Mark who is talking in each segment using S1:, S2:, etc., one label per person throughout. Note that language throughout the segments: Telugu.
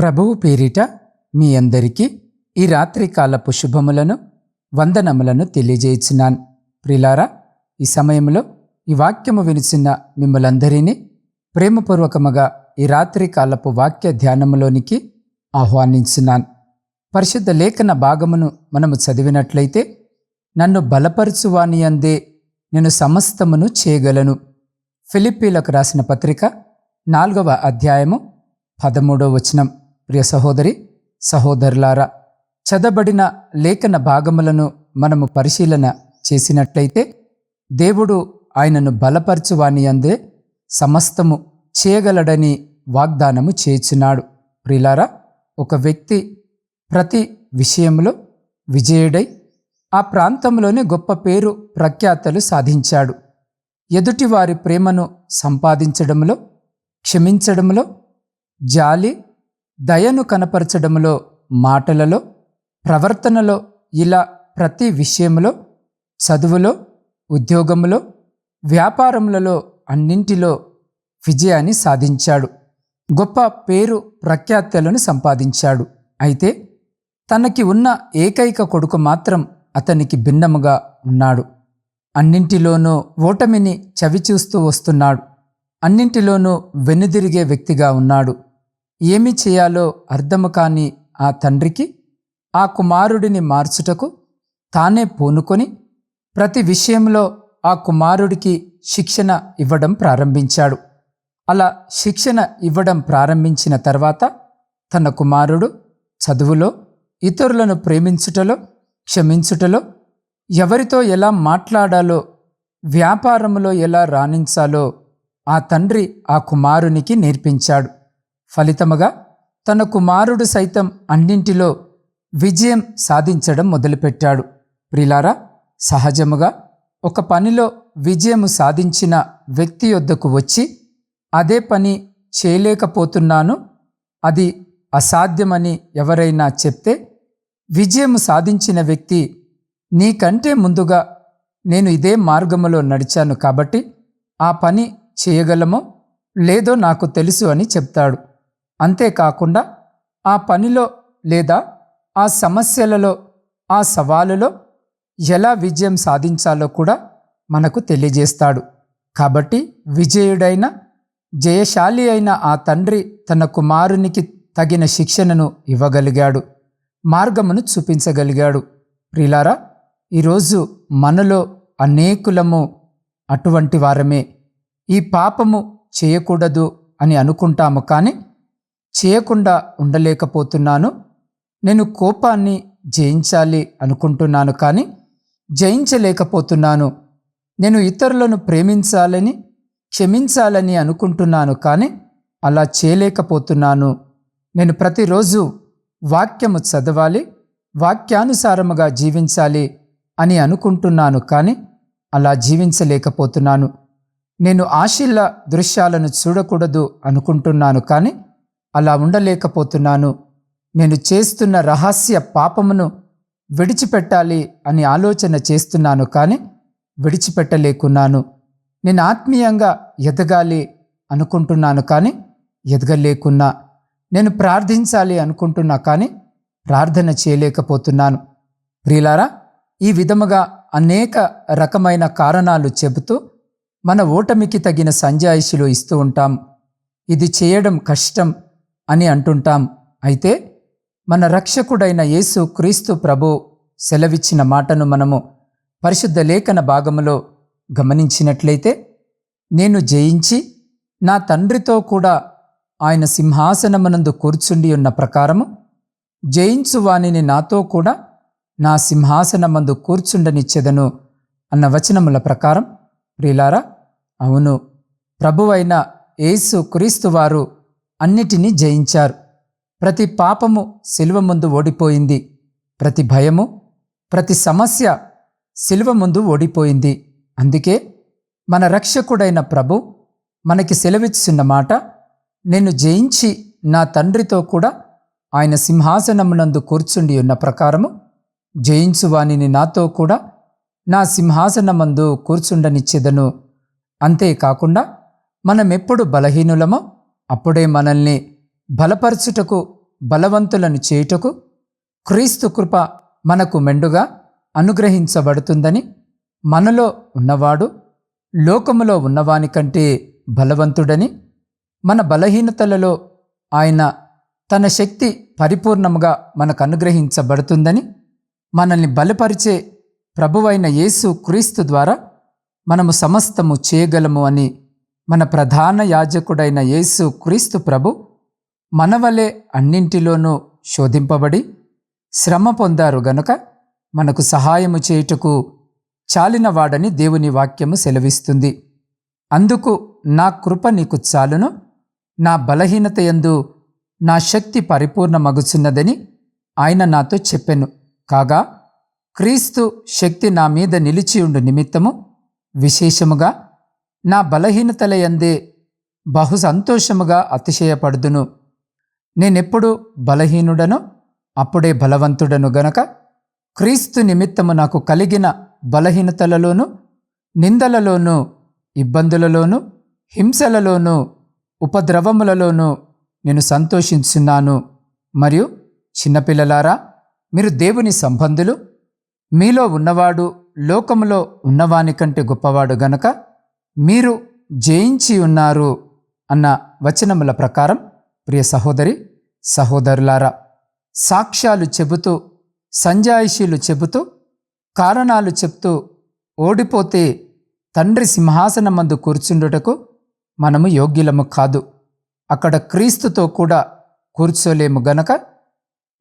S1: ప్రభువు పేరిట మీ అందరికీ ఈ రాత్రికాలపు శుభములను వందనములను తెలియజేయుచున్నాను. ప్రిలారా ఈ సమయంలో ఈ వాక్యము వినిచిన మిమ్మలందరినీ ప్రేమపూర్వకముగా ఈ రాత్రికాలపు వాక్య ధ్యానములోనికి ఆహ్వానించున్నాను. పరిశుద్ధ లేఖన భాగమును మనము చదివినట్లయితే నన్ను బలపరచువాని అందే నేను సమస్తమును చేయగలను. ఫిలిప్పీలకు రాసిన పత్రిక నాలుగవ అధ్యాయము పదమూడవ వచనం. ప్రియ సహోదరి సహోదరులారా చదబడిన లేఖన భాగములను మనము పరిశీలన చేసినట్లయితే దేవుడు ఆయనను బలపరచువాని అందే సమస్తము చేయగలడని వాగ్దానము చేర్చున్నాడు ప్రిలారా ఒక వ్యక్తి ప్రతి విషయంలో విజయుడై ఆ ప్రాంతంలోనే గొప్ప పేరు ప్రఖ్యాతలు సాధించాడు. ఎదుటివారి ప్రేమను సంపాదించడంలో క్షమించడంలో జాలి దయను కనపరచడంలో మాటలలో ప్రవర్తనలో ఇలా ప్రతి విషయంలో చదువులో ఉద్యోగంలో వ్యాపారములలో అన్నింటిలో విజయాన్ని సాధించాడు. గొప్ప పేరు ప్రఖ్యాతలను సంపాదించాడు. అయితే తనకి ఉన్న ఏకైక కొడుకు మాత్రం అతనికి భిన్నముగా ఉన్నాడు. అన్నింటిలోనూ ఓటమిని చవిచూస్తూ వస్తున్నాడు. అన్నింటిలోనూ వెనుదిరిగే వ్యక్తిగా ఉన్నాడు. ఏమి చేయాలో అర్థము కాని ఆ తండ్రికి ఆ కుమారుడిని మార్చుటకు తానే పూనుకొని ప్రతి విషయంలో ఆ కుమారుడికి శిక్షణ ఇవ్వడం ప్రారంభించాడు. అలా శిక్షణ ఇవ్వడం ప్రారంభించిన తర్వాత తన కుమారుడు చదువులో ఇతరులను ప్రేమించుటలో క్షమించుటలో ఎవరితో ఎలా మాట్లాడాలో వ్యాపారంలో ఎలా రాణించాలో ఆ తండ్రి ఆ కుమారునికి నేర్పించాడు. ఫలితముగా తన కుమారుడు సైతం అన్నింటిలో విజయం సాధించడం మొదలుపెట్టాడు. ప్రిలారా సహజముగా ఒక పనిలో విజయము సాధించిన వ్యక్తి యొద్దకు వచ్చి అదే పని చేయలేకపోతున్నాను అది అసాధ్యమని ఎవరైనా చెప్తే విజయం సాధించిన వ్యక్తి నీకంటే ముందుగా నేను ఇదే మార్గములో నడిచాను కాబట్టి ఆ పని చేయగలమో లేదో నాకు తెలుసు అని చెప్తాడు. అంతేకాకుండా ఆ పనిలో లేదా ఆ సమస్యలలో ఆ సవాలులో ఎలా విజయం సాధించాలో కూడా మనకు తెలియజేస్తాడు. కాబట్టి విజయుడైన జయశాలి అయిన ఆ తండ్రి తన కుమారునికి తగిన శిక్షణను ఇవ్వగలిగాడు మార్గమును చూపించగలిగాడు. ప్రిలారా ఈరోజు మనలో అనేకులము అటువంటి వారమే. ఈ పాపము చేయకూడదు అని అనుకుంటాము కానీ చేయకుండా ఉండలేకపోతున్నాను. నేను కోపాన్ని జయించాలి అనుకుంటున్నాను కానీ జయించలేకపోతున్నాను. నేను ఇతరులను ప్రేమించాలని క్షమించాలని అనుకుంటున్నాను కానీ అలా చేయలేకపోతున్నాను. నేను ప్రతిరోజు వాక్యము చదవాలి వాక్యానుసారముగా జీవించాలి అని అనుకుంటున్నాను కానీ అలా జీవించలేకపోతున్నాను. నేను ఆశీల దృశ్యాలను చూడకూడదు అనుకుంటున్నాను కానీ అలా ఉండలేకపోతున్నాను. నేను చేస్తున్న రహస్య పాపమును విడిచిపెట్టాలి అని ఆలోచన చేస్తున్నాను కానీ విడిచిపెట్టలేకున్నాను. నేను ఆత్మీయంగా ఎదగాలి అనుకుంటున్నాను కానీ ఎదగలేకున్నా. నేను ప్రార్థించాలి అనుకుంటున్నా కానీ ప్రార్థన చేయలేకపోతున్నాను. ప్రియులారా ఈ విధముగా అనేక రకమైన కారణాలు చెబుతూ మన ఓటమికి తగిన సంజాయిషులు ఇస్తూ ఉంటాం. ఇది చేయడం కష్టం. అని అంటుంటాం. అయితే మన రక్షకుడైన యేసు క్రీస్తు ప్రభు సెలవిచ్చిన మాటను మనము పరిశుద్ధ లేఖన భాగములో గమనించినట్లయితే నేను జయించి నా తండ్రితో కూడా ఆయన సింహాసనమునందు కూర్చుండి ఉన్న ప్రకారము జయించు వానిని నాతో కూడా నా సింహాసనమందు కూర్చుండనిచ్చెదను అన్న వచనముల ప్రకారం ప్రిలారా అవును ప్రభువైన యేసు క్రీస్తు వారు అన్నిటినీ జయించారు. ప్రతి పాపము శిలువ ముందు ఓడిపోయింది. ప్రతి భయము ప్రతి సమస్య శిలువ ముందు ఓడిపోయింది. అందుకే మన రక్షకుడైన ప్రభు మనకి సెలవిచ్చిన మాట నేను జయించి నా తండ్రితో కూడా ఆయన సింహాసనమునందు కూర్చుండి ఉన్న ప్రకారము జయించు వానిని నాతో కూడా నా సింహాసనమందు కూర్చుండనిచ్చేదను. అంతేకాకుండా మనమెప్పుడు బలహీనులమో అప్పుడే మనల్ని బలపరచుటకు బలవంతులను చేయుటకు క్రీస్తు కృప మనకు మెండుగా అనుగ్రహించబడుతుందని మనలో ఉన్నవాడు లోకములో ఉన్నవాని కంటే బలవంతుడని మన బలహీనతలలో ఆయన తన శక్తి పరిపూర్ణముగా మనకు అనుగ్రహించబడుతుందని మనల్ని బలపరిచే ప్రభువైన యేసు క్రీస్తు ద్వారా మనము సమస్తము చేయగలము అని మన ప్రధాన యాజకుడైన యేసు క్రీస్తు ప్రభు మనవలే అన్నింటిలోనూ శోధింపబడి శ్రమ పొందారు గనుక మనకు సహాయము చేయుటకు చాలినవాడని దేవుని వాక్యము సెలవిస్తుంది. అందుకు నా కృప నీకు చాలును నా బలహీనత యందు నా శక్తి పరిపూర్ణమగుచున్నదని ఆయన నాతో చెప్పెను. కాగా క్రీస్తు శక్తి నా మీద నిలిచియుండు నిమిత్తము విశేషముగా నా బలహీనతల యందే బహు సంతోషముగా అతిశయపడుదును. నేనెప్పుడు బలహీనుడను అప్పుడే బలవంతుడను గనక క్రీస్తు నిమిత్తము నాకు కలిగిన బలహీనతలలోనూ నిందలలోనూ ఇబ్బందులలోనూ హింసలలోనూ ఉపద్రవములలోనూ నేను సంతోషించున్నాను. మరియు చిన్నపిల్లలారా మీరు దేవుని సంబంధులు మీలో ఉన్నవాడు లోకములో ఉన్నవాని కంటే గొప్పవాడు గనక మీరు జయించి ఉన్నారు అన్న వచనముల ప్రకారం ప్రియ సహోదరి సహోదరులారా సాక్ష్యాలు చెబుతూ సంజాయిషీలు చెబుతూ కారణాలు చెప్తూ ఓడిపోతే తండ్రి సింహాసనమందు కూర్చుండుటకు మనము యోగ్యులము కాదు. అక్కడ క్రీస్తుతో కూడా కూర్చోలేము గనక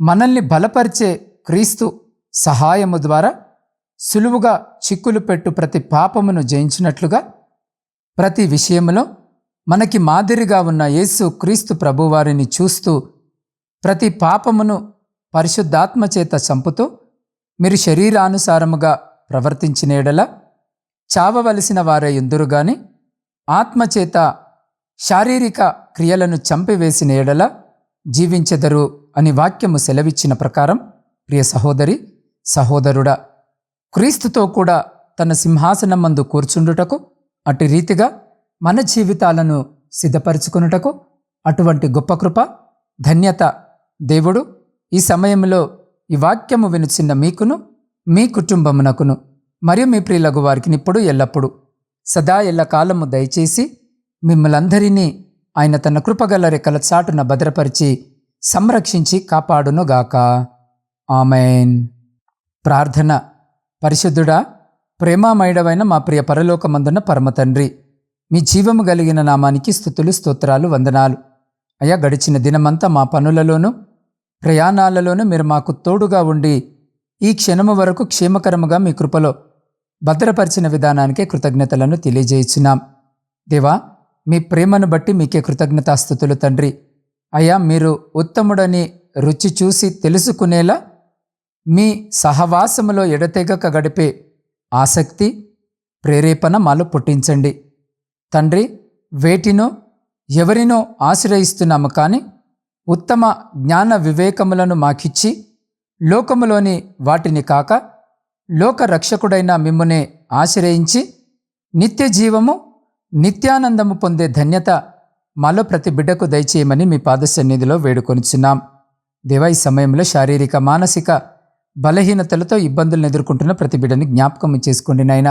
S1: మనల్ని బలపరిచే క్రీస్తు సహాయము ద్వారా సులువుగా చిక్కులు పెట్టు ప్రతి పాపమును జయించినట్లుగా ప్రతి విషయంలో మనకి మాదిరిగా ఉన్న యేసు క్రీస్తు ప్రభువారిని చూస్తూ ప్రతి పాపమును పరిశుద్ధాత్మ చేత చంపుతూ మీరు శరీరానుసారముగా ప్రవర్తించిన ఎడల చావవలసిన వారే ఎందురు గాని ఆత్మచేత శారీరక క్రియలను చంపివేసిన ఎడల జీవించెదరు అని వాక్యము సెలవిచ్చిన ప్రకారం ప్రియ సహోదరి సహోదరుడా క్రీస్తుతో కూడా తన సింహాసనం మందు కూర్చుండుటకు అటు రీతిగా మన జీవితాలను సిద్ధపరచుకొనుటకు అటువంటి గొప్ప కృప ధన్యత దేవుడు ఈ సమయంలో ఈ వాక్యము వినుచిన్న మీకును మీ కుటుంబమునకును మరియు మీ ప్రియులగు వారికి ఇప్పుడు ఎల్లప్పుడు సదా ఎల్లకాలము దయచేసి మిమ్మలందరినీ ఆయన తన కృపగల రెక్కల చాటున భద్రపరిచి సంరక్షించి కాపాడునుగాక. ఆమెన్. ప్రార్థన పరిశుద్ధుడా ప్రేమామయుడవైన మా ప్రియ పరలోకమందున్న పరమ తండ్రి మీ జీవము కలిగిన నామానికి స్థుతులు స్తోత్రాలు వందనాలు. అయ్యా గడిచిన దినమంతా మా పనులలోనూ ప్రయాణాలలోనూ మీరు మాకు తోడుగా ఉండి ఈ క్షణము వరకు క్షేమకరముగా మీ కృపలో భద్రపరిచిన విధానానికే కృతజ్ఞతలను తెలియజేయించున్నాం. దేవా మీ ప్రేమను బట్టి మీకే కృతజ్ఞతాస్థుతులు తండ్రి. అయ్యా మీరు ఉత్తముడని రుచి చూసి తెలుసుకునేలా మీ సహవాసములో ఎడతెగక గడిపే ఆసక్తి ప్రేరేపణ మాలో పుట్టించండి. తండ్రి వేటినో ఎవరినో ఆశ్రయిస్తున్నాము కానీ ఉత్తమ జ్ఞాన వివేకములను మాకిచ్చి లోకములోని వాటిని కాక లోక రక్షకుడైన మిమ్మునే ఆశ్రయించి నిత్య జీవము నిత్యానందము పొందే ధన్యత మాలో ప్రతి బిడ్డకు దయచేయమని మీ పాద సన్నిధిలో వేడుకొనిచున్నాం. దేవా ఈ సమయంలో శారీరక మానసిక బలహీనతలతో ఇబ్బందులను ఎదుర్కొంటున్న ప్రతి బిడ్డని జ్ఞాపకం చేసుకోండి నాయన.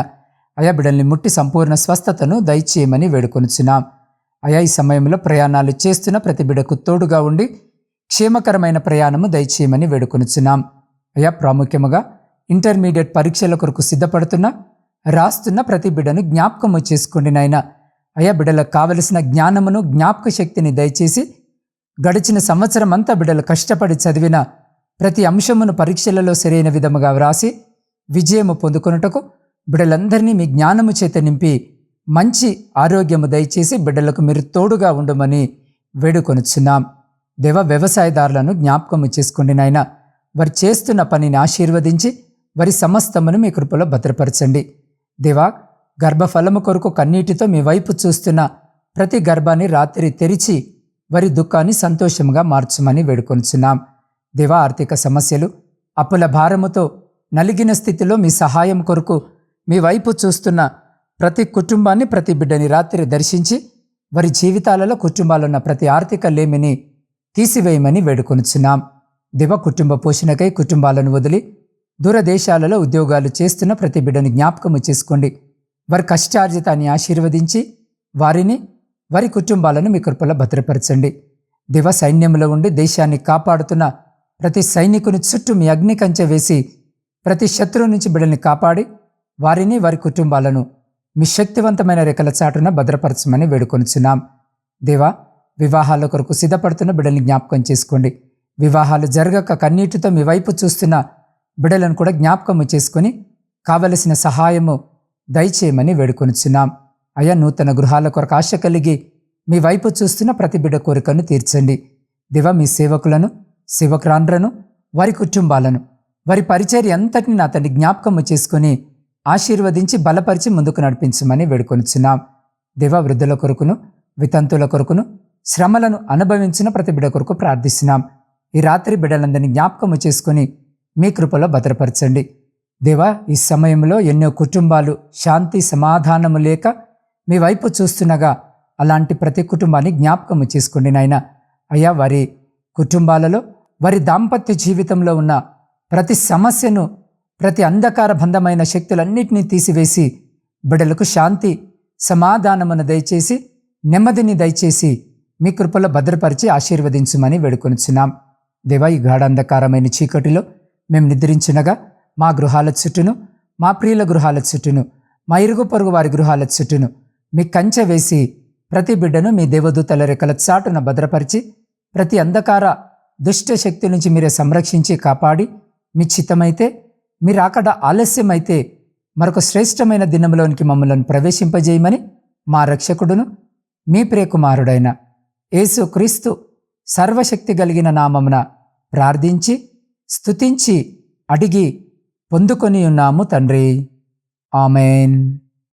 S1: అయా బిడ్డల్ని ముట్టి సంపూర్ణ స్వస్థతను దయచేయమని వేడుకొనుచున్నాం. అయా ఈ సమయంలో ప్రయాణాలు చేస్తున్న ప్రతి బిడ్డకు తోడుగా ఉండి క్షేమకరమైన ప్రయాణము దయచేయమని వేడుకొనుచున్నాం. అయా ప్రాముఖ్యముగా ఇంటర్మీడియట్ పరీక్షల కొరకు సిద్ధపడుతున్న రాస్తున్న ప్రతి బిడ్డను జ్ఞాపకము చేసుకోండి నాయన. అయా బిడ్డలకు కావలసిన జ్ఞానమును జ్ఞాపక శక్తిని దయచేసి గడిచిన సంవత్సరం అంతా బిడ్డలు కష్టపడి చదివిన ప్రతి అంశమును పరీక్షలలో సరైన విధముగా వ్రాసి విజయము పొందుకొనుటకు బిడ్డలందరినీ మీ జ్ఞానము చేత నింపి మంచి ఆరోగ్యము దయచేసి బిడ్డలకు మీరు తోడుగా ఉండమని వేడుకొనుచున్నాం. దేవ వ్యవసాయదారులను జ్ఞాపకము చేసుకోండి నాయన. వారు చేస్తున్న పనిని ఆశీర్వదించి వారి సమస్తమును మీ కృపలో భద్రపరచండి. దేవా గర్భఫలము కొరకు కన్నీటితో మీ వైపు చూస్తున్న ప్రతి గర్భాన్ని రాత్రి తెరిచి వారి దుఃఖాన్ని సంతోషంగా మార్చమని వేడుకొనుచున్నాం. దివ ఆర్థిక సమస్యలు అప్పుల భారముతో నలిగిన స్థితిలో మీ సహాయం కొరకు మీ వైపు చూస్తున్న ప్రతి కుటుంబాన్ని ప్రతి బిడ్డని రాత్రి దర్శించి వారి జీవితాలలో కుటుంబాలున్న ప్రతి ఆర్థిక లేమిని తీసివేయమని వేడుకొనుచున్నాం. దివ కుటుంబ పోషణకై కుటుంబాలను వదిలి దూరదేశాలలో ఉద్యోగాలు చేస్తున్న ప్రతి బిడ్డని జ్ఞాపకము చేసుకోండి. వారి కష్టార్జితాన్ని ఆశీర్వదించి వారిని వారి కుటుంబాలను మీ కృపలో భద్రపరచండి. దివ సైన్యంలో ఉండి దేశాన్ని కాపాడుతున్న ప్రతి సైనికుని చుట్టూ మీ అగ్ని కంచె వేసి ప్రతి శత్రువు నుంచి బిడ్డల్ని కాపాడి వారిని వారి కుటుంబాలను మీ శక్తివంతమైన రెక్కల చాటున భద్రపరచమని వేడుకొనుచున్నాం. దేవా వివాహాల కొరకు సిద్ధపడుతున్న బిడ్డల్ని జ్ఞాపకం చేసుకోండి. వివాహాలు జరగక కన్నీటితో మీ వైపు చూస్తున్న బిడలను కూడా జ్ఞాపకము చేసుకొని కావలసిన సహాయము దయచేయమని వేడుకొనుచున్నాం. అయా నూతన గృహాల కొరకు ఆశ కలిగి మీ వైపు చూస్తున్న ప్రతి బిడ్డ కోరికను తీర్చండి. దివ మీ సేవకులను సేవకురాండ్రను వారి కుటుంబాలను వారి పరిచర్య అంతటిని అతన్ని జ్ఞాపకము చేసుకొని ఆశీర్వదించి బలపరిచి ముందుకు నడిపించమని వేడుకొనిచున్నాం. దివ వృద్ధుల కొరకును వితంతుల కొరకును శ్రమలను అనుభవించిన ప్రతి బిడ కొరకు ప్రార్థిస్తున్నాం. ఈ రాత్రి బిడలందరినీ జ్ఞాపకము చేసుకుని మీ కృపలో భద్రపరచండి. దేవా ఈ సమయంలో ఎన్నో కుటుంబాలు శాంతి సమాధానము లేక మీ వైపు చూస్తుండగా అలాంటి ప్రతి కుటుంబాన్ని జ్ఞాపకము చేసుకోండి నాయన. అయ్యా వారి కుటుంబాలలో వారి దాంపత్య జీవితంలో ఉన్న ప్రతి సమస్యను ప్రతి అంధకార బంధమైన శక్తులన్నిటినీ తీసివేసి బిడ్డలకు శాంతి సమాధానమును దయచేసి నెమ్మదిని దయచేసి మీ కృపలో భద్రపరిచి ఆశీర్వదించుమని వేడుకొనిచున్నాం. దేవా ఈ గాఢాంధకారమైన చీకటిలో మేము నిద్రించినగా మా గృహాల చుట్టూను మా ప్రియుల గృహాల చుట్టూను మా ఇరుగు పొరుగు వారి గృహాల చుట్టూను మీ కంచె వేసి ప్రతి బిడ్డను మీ దేవదూతల రెక్కల చాటున భద్రపరిచి ప్రతి అంధకార దుష్ట శక్తి నుంచి మీరు సంరక్షించి కాపాడి మీ చిత్తమైతే మీరు అక్కడ ఆలస్యమైతే మరొక శ్రేష్టమైన దినంలోనికి మమ్మల్ని ప్రవేశింపజేయమని మా రక్షకుడును మీ ప్రియకుమారుడైన యేసు క్రీస్తు సర్వశక్తి కలిగిన నామమున ప్రార్థించి స్తుతించి అడిగి పొందుకొని ఉన్నాము తండ్రి. ఆమెన్.